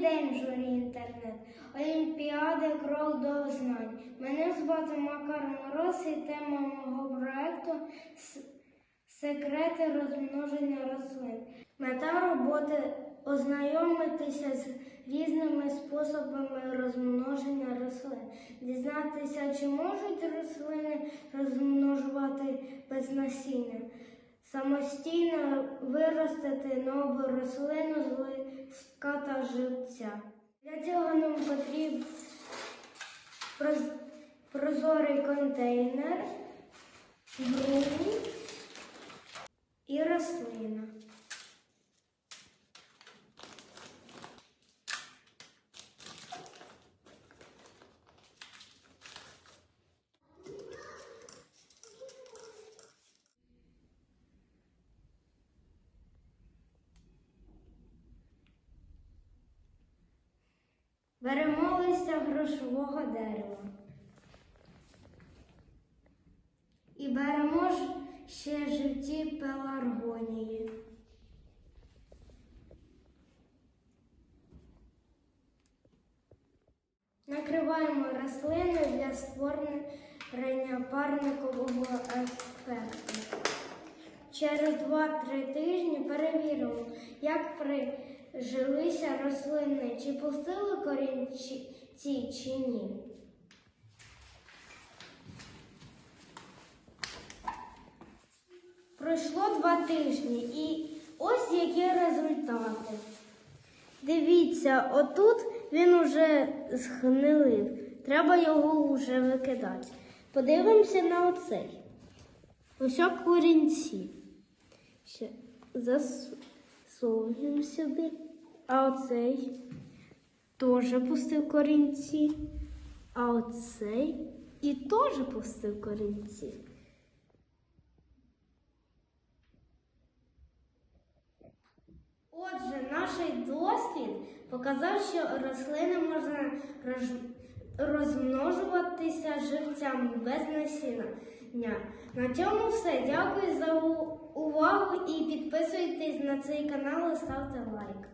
день в журі інтернет. Олімпіади крок до знань. Мене звати Макар Мороз і тема мого проекту секрети розмноження рослин. Мета роботи ознайомитися з різними способами розмноження рослин, дізнатися, чи можуть рослини розмножувати без насіння, самостійно виростити нову рослину з листка та живця. Для цього нам потрібен прозорий контейнер, ґрунт і рослина. Беремо листя грошового дерева. І беремо ж ще живці пеларгонії. Накриваємо рослини для створення парникового ефекту. Через 2-3 тижні перевіримо, як прижилися рослини, чи пустили корінці чи ні. Пройшло два тижні і ось які результати. Дивіться, отут він уже згнилив. Треба його вже викидати. Подивимося на оцей. Ось корінці. Ще засовуємо сюди. А оцей теж пустив корінці. А оцей і теж пустив корінці. Отже, наш досвід показав, що рослини можна роз- розмножуватися живцями без насіння. На цьому все. Дякую за увагу і підписуйтесь на цей канал і ставте лайк.